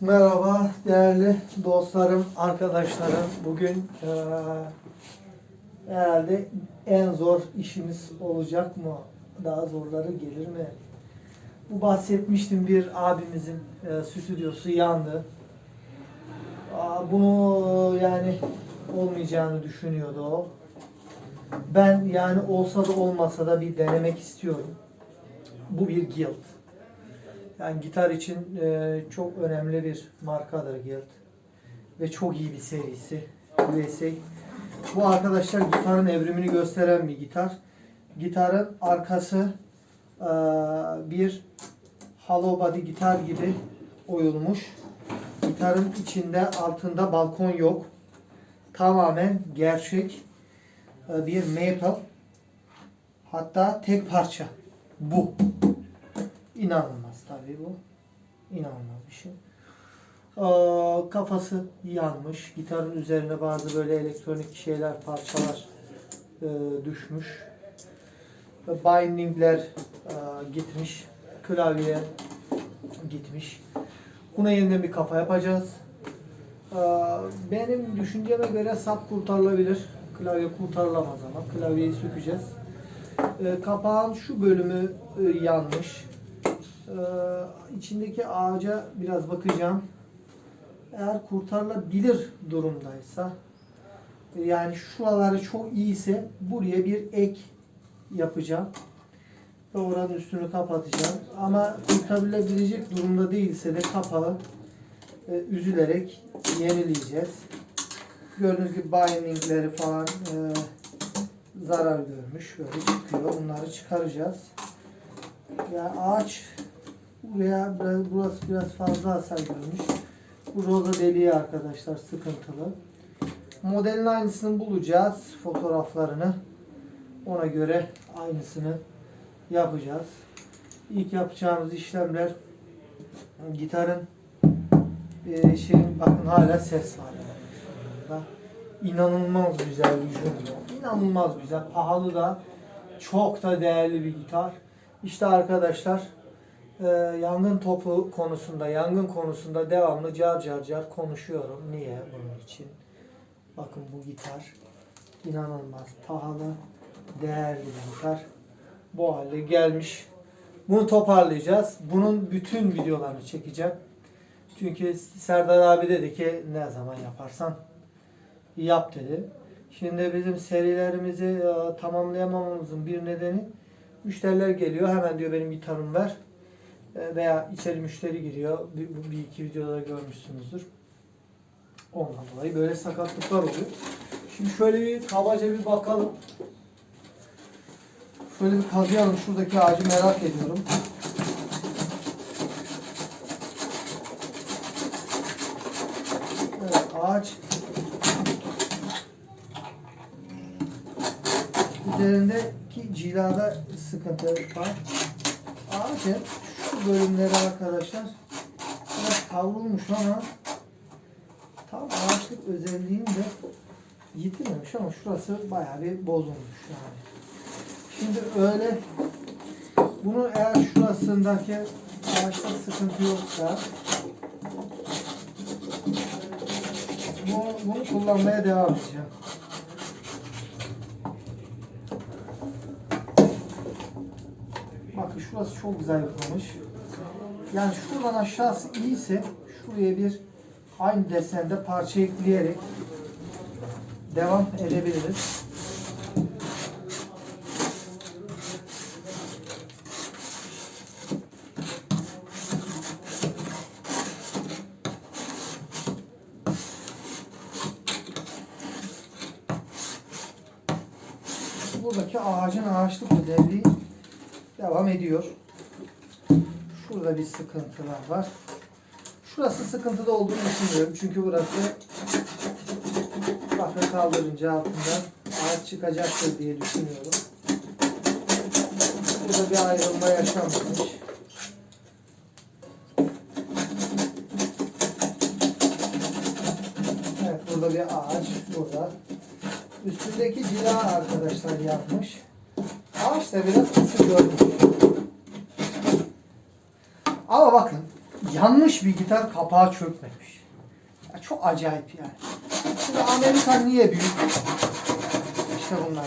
Merhaba değerli dostlarım, arkadaşlarım. Bugün eee, herhalde en zor işimiz olacak mı? Daha zorları gelir mi? Bu bahsetmiştim bir abimizin eee, stüdyosu yandı. Aa, Bunu yani olmayacağını düşünüyordu o. Ben yani olsa da olmasa da bir denemek istiyorum. Bu bir guild. Yani gitar için e, çok önemli bir markadır Guild. Ve çok iyi bir serisi. USA. Bu arkadaşlar gitarın evrimini gösteren bir gitar. Gitarın arkası e, bir hollow body gitar gibi oyulmuş. Gitarın içinde altında balkon yok. Tamamen gerçek e, bir maple. Hatta tek parça. Bu. İnanılmaz tabii bu. İnanılmaz bir şey. Aa, kafası yanmış. Gitarın üzerine bazı böyle elektronik şeyler, parçalar e, düşmüş. Ve Bindingler e, gitmiş. Klavye gitmiş. Buna yeniden bir kafa yapacağız. Aa, benim düşünceme göre sap kurtarılabilir. Klavye kurtarılamaz ama. Klavyeyi sökeceğiz. E, kapağın şu bölümü e, yanmış. Ee, içindeki ağaca biraz bakacağım. Eğer kurtarılabilir durumdaysa yani şuraları çok iyiyse buraya bir ek yapacağım. Ve oranın üstünü kapatacağım. Ama kurtarılabilecek durumda değilse de kapağı e, üzülerek yenileyeceğiz. Gördüğünüz gibi bindingleri falan e, zarar görmüş. Böyle çıkıyor. Bunları çıkaracağız. Ya ağaç buraya biraz, burası biraz fazla hasar görmüş. Bu roza deliği arkadaşlar sıkıntılı. Modelin aynısını bulacağız. Fotoğraflarını. Ona göre aynısını yapacağız. İlk yapacağımız işlemler gitarın e, şeyin bakın hala ses var. Yani. İnanılmaz güzel bir jumbo. İnanılmaz güzel. Pahalı da çok da değerli bir gitar. İşte arkadaşlar e, yangın topu konusunda, yangın konusunda devamlı car car car konuşuyorum. Niye? Bunun için. Bakın bu gitar inanılmaz pahalı, değerli bir gitar. Bu hale gelmiş. Bunu toparlayacağız. Bunun bütün videolarını çekeceğim. Çünkü Serdar abi dedi ki ne zaman yaparsan yap dedi. Şimdi bizim serilerimizi e, tamamlayamamamızın bir nedeni Müşteriler geliyor hemen diyor benim gitarımı ver. E, Veya içeri müşteri giriyor. Bir, bir iki videoda görmüşsünüzdür. Ondan dolayı böyle sakatlıklar oluyor. Şimdi şöyle bir kabaca bir bakalım. Şöyle bir kazıyalım. Şuradaki ağacı merak ediyorum. Evet ağaç üzerindeki cilada sıkıntı var. Ağacın bölümleri arkadaşlar biraz kavrulmuş ama tam ağaçlık özelliğini de yitirmemiş ama şurası bayağı bir bozulmuş yani. Şimdi öyle bunu eğer şurasındaki ağaçta sıkıntı yoksa bunu, bunu kullanmaya devam edeceğim. Bakın şurası çok güzel yapılmış. Yani şuradan aşağısı iyiyse şuraya bir aynı desende parça ekleyerek devam edebiliriz. Buradaki ağacın ağaçlık özelliği devam ediyor. Şurada bir sıkıntılar var. Şurası sıkıntıda olduğunu düşünüyorum. Çünkü burası bakın kaldırınca altından ağaç çıkacaktır diye düşünüyorum. Burada bir ayrılma yaşanmamış. Evet burada bir ağaç burada. Üstündeki cila arkadaşlar yapmış. Da biraz ısı görmüş. Ama bakın yanmış bir gitar kapağı çökmemiş. Ya çok acayip yani. Şimdi Amerikan niye büyük? İşte bunlar.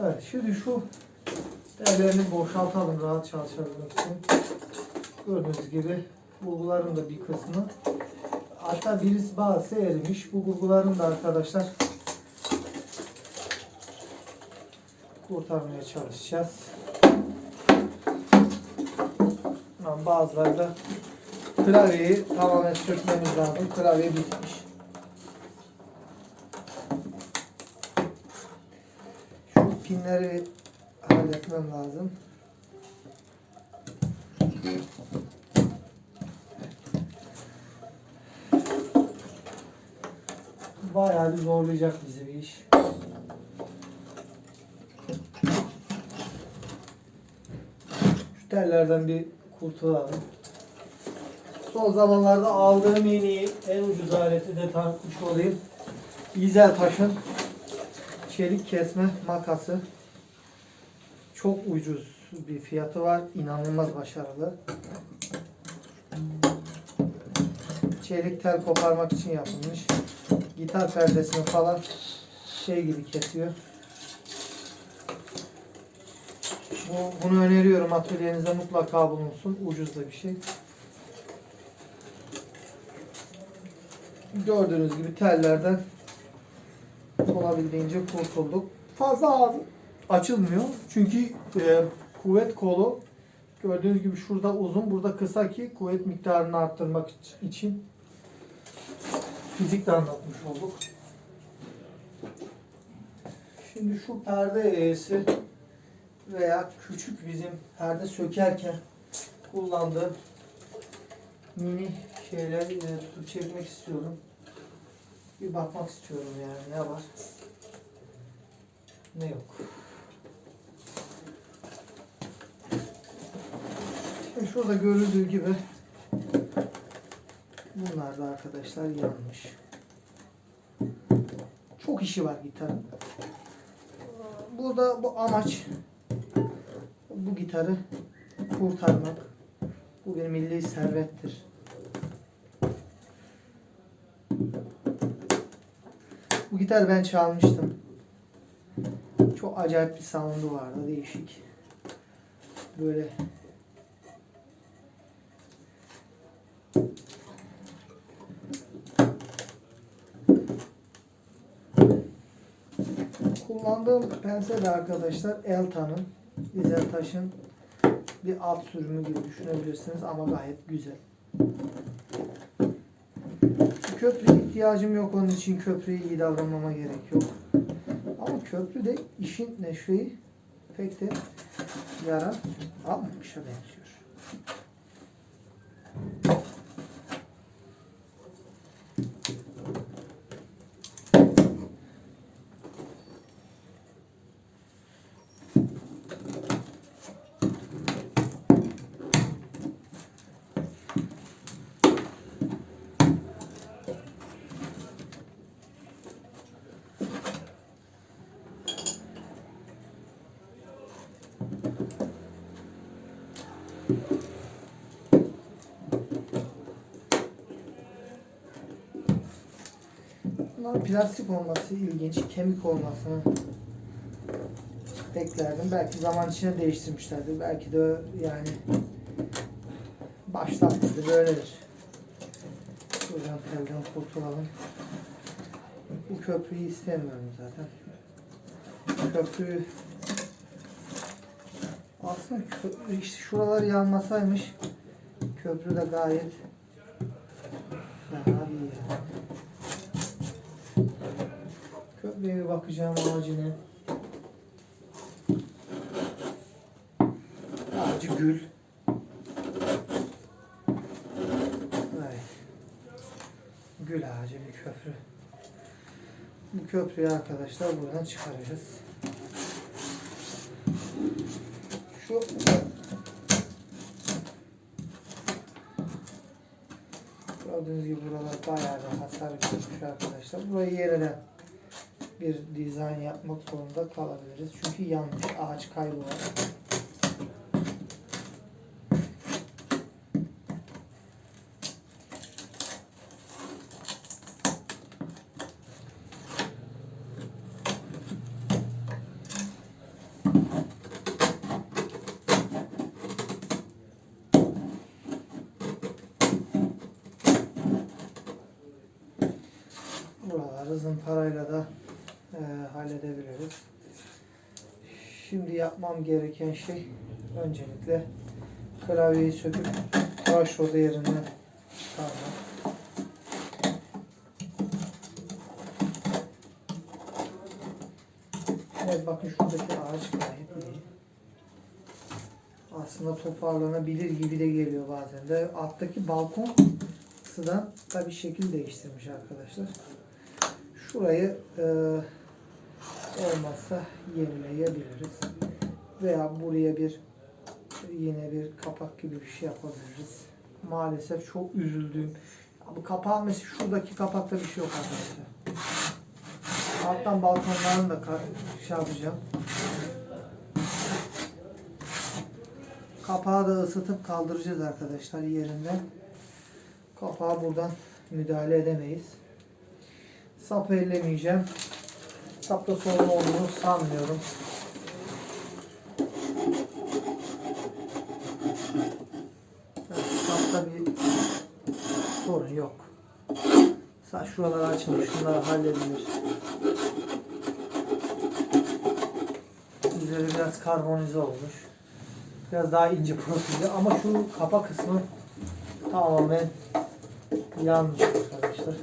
Evet şimdi şu değerlerini boşaltalım rahat çalışabilmek için. Gördüğünüz gibi bulguların da bir kısmı hatta birisi bazısı erimiş. Bu bulguların da arkadaşlar kurtarmaya çalışacağız. Ama bazıları da klavyeyi tamamen sökmemiz lazım. Klavye bitmiş. Şu pinleri halletmem lazım. Bayağı bir zorlayacak bizi bir iş. Şu tellerden bir kurtulalım. Son zamanlarda aldığım yeni en ucuz aleti de tanıtmış olayım. İzel Taş'ın çelik kesme makası. Çok ucuz bir fiyatı var. İnanılmaz başarılı. Çelik tel koparmak için yapılmış. Gitar perdesini falan şey gibi kesiyor. Bu, bunu öneriyorum atölyenizde mutlaka bulunsun. Ucuz da bir şey. Gördüğünüz gibi tellerden olabildiğince kurtulduk. Fazla açılmıyor. Çünkü e, kuvvet kolu gördüğünüz gibi şurada uzun, burada kısa ki kuvvet miktarını arttırmak için fizik de anlatmış olduk. Şimdi şu perde eğrisi veya küçük bizim perde sökerken kullandığım mini şeyler e, tutup çekmek istiyorum. Bir bakmak istiyorum yani ne var ne yok. Şimdi şurada görüldüğü gibi bunlar da arkadaşlar yanmış. Çok işi var gitarın. Burada bu amaç bu gitarı kurtarmak. Bu bir milli servettir. Bu gitar ben çalmıştım. Çok acayip bir sound'u vardı, değişik. Böyle Kullandığım pense de arkadaşlar Elta'nın, İzel Taş'ın bir alt sürümü gibi düşünebilirsiniz ama gayet güzel. Köprü ihtiyacım yok onun için köprüye iyi davranmama gerek yok. Ama köprü de işin neşveyi pek de yara almamışa benziyor. Bunlar plastik olması ilginç, kemik olmasını beklerdim. Belki zaman içinde değiştirmişlerdir. Belki de yani beri böyledir. Şuradan telden kurtulalım. Bu köprüyü istemiyorum zaten. Köprüyü aslında köprü, işte şuralar yanmasaymış köprü de gayet fena değil yani. Köprüye bir bakacağım ağacına. Ağacı gül. Evet. Gül ağacı bir köprü. Bu köprüyü arkadaşlar buradan çıkaracağız. Şu Gördüğünüz gibi buralar bayağı bir hasar görmüş arkadaşlar. Burayı yeniden bir dizayn yapmak zorunda kalabiliriz. Çünkü yanlış ağaç kaybı var. Buraları zımparayla da e, halledebiliriz. Şimdi yapmam gereken şey öncelikle klavyeyi söküp tıraş roda yerinden çıkarmak. Evet bakın şuradaki ağaç gayet iyi. Aslında toparlanabilir gibi de geliyor bazen de. Alttaki balkon sıdan tabi şekil değiştirmiş arkadaşlar. Şurayı e, olmazsa yenileyebiliriz. Veya buraya bir yine bir kapak gibi bir şey yapabiliriz. Maalesef çok üzüldüğüm. Bu kapağın mesela şuradaki kapakta bir şey yok arkadaşlar. Alttan balkonlarını da şey yapacağım. Kapağı da ısıtıp kaldıracağız arkadaşlar yerinden. Kapağı buradan müdahale edemeyiz. Sap ellemeyeceğim. Sapta sorun olduğunu sanmıyorum. Evet, sapta bir sorun yok. Sa şuralar açılmış. Şunlar halledilir. Üzeri biraz karbonize olmuş. Biraz daha ince profilde ama şu kapa kısmı tamamen yanmış arkadaşlar.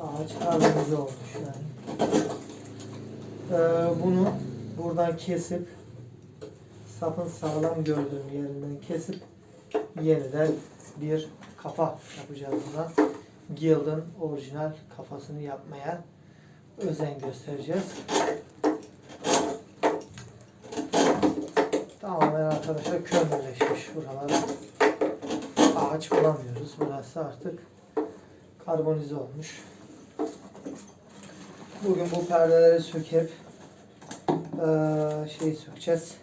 Ağaç karbonize olmuş yani. Ee, bunu buradan kesip sapın sağlam gördüğüm yerinden kesip yeniden bir kafa yapacağız buna. Guild'ın orijinal kafasını yapmaya özen göstereceğiz. Tamamen arkadaşlar kömürleşmiş buralar. Ağaç bulamıyoruz. Burası artık karbonize olmuş. Bugün bu perdeleri söküp şey sökeceğiz.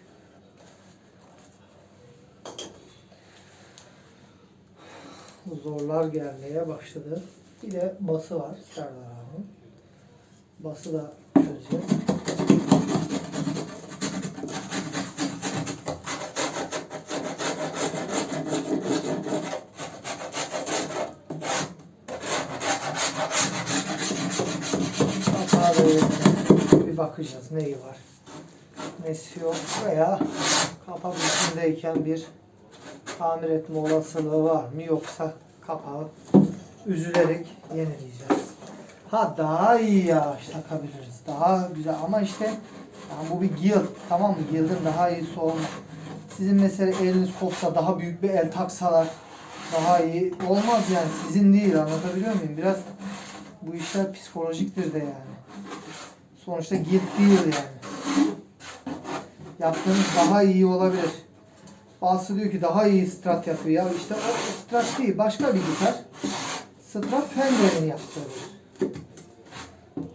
Zorlar gelmeye başladı. Bir de bası var Serdar abi. Bası da çözeceğiz. Kapağı da yerine bir bakacağız neyi var. Nesi yok veya kapak içindeyken bir tamir etme olasılığı var mı yoksa kapağı üzülerek yenileyeceğiz. Ha daha iyi yağış takabiliriz. Daha güzel ama işte yani bu bir guild. Tamam mı? Guild'in daha iyisi olmuş. Sizin mesela eliniz kopsa daha büyük bir el taksalar daha iyi olmaz yani. Sizin değil anlatabiliyor muyum? Biraz bu işler psikolojiktir de yani. Sonuçta guild değil yani. Yaptığınız daha iyi olabilir. Bazısı diyor ki daha iyi strat yapıyor. Ya işte o strat değil. Başka bir gitar. Strat Fender'in yaptığı.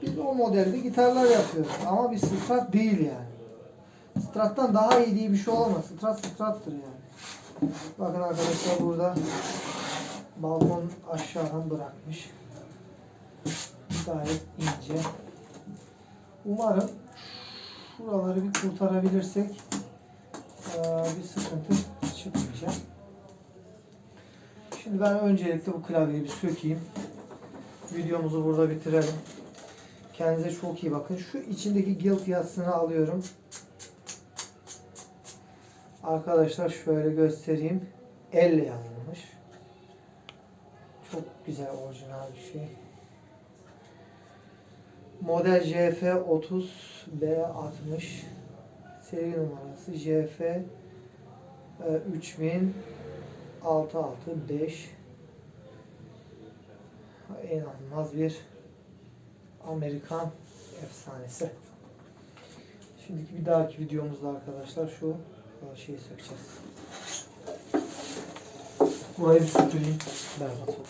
Biz o modelde gitarlar yapıyoruz. Ama bir strat değil yani. Strat'tan daha iyi diye bir şey olamaz. Strat strattır yani. Bakın arkadaşlar burada balkon aşağıdan bırakmış. Gayet ince. Umarım şuraları bir kurtarabilirsek bir sıkıntı çıkmayacak. Şimdi ben öncelikle bu klavyeyi bir sökeyim. Videomuzu burada bitirelim. Kendinize çok iyi bakın. Şu içindeki guild yazısını alıyorum. Arkadaşlar şöyle göstereyim. Elle yazılmış. Çok güzel orijinal bir şey. Model JF30 B60 seri numarası JF e, 3665 inanılmaz bir Amerikan efsanesi. Şimdiki bir dahaki videomuzda arkadaşlar şu e, şeyi sökeceğiz. Burayı bir süpüreyim. Berbat oldu.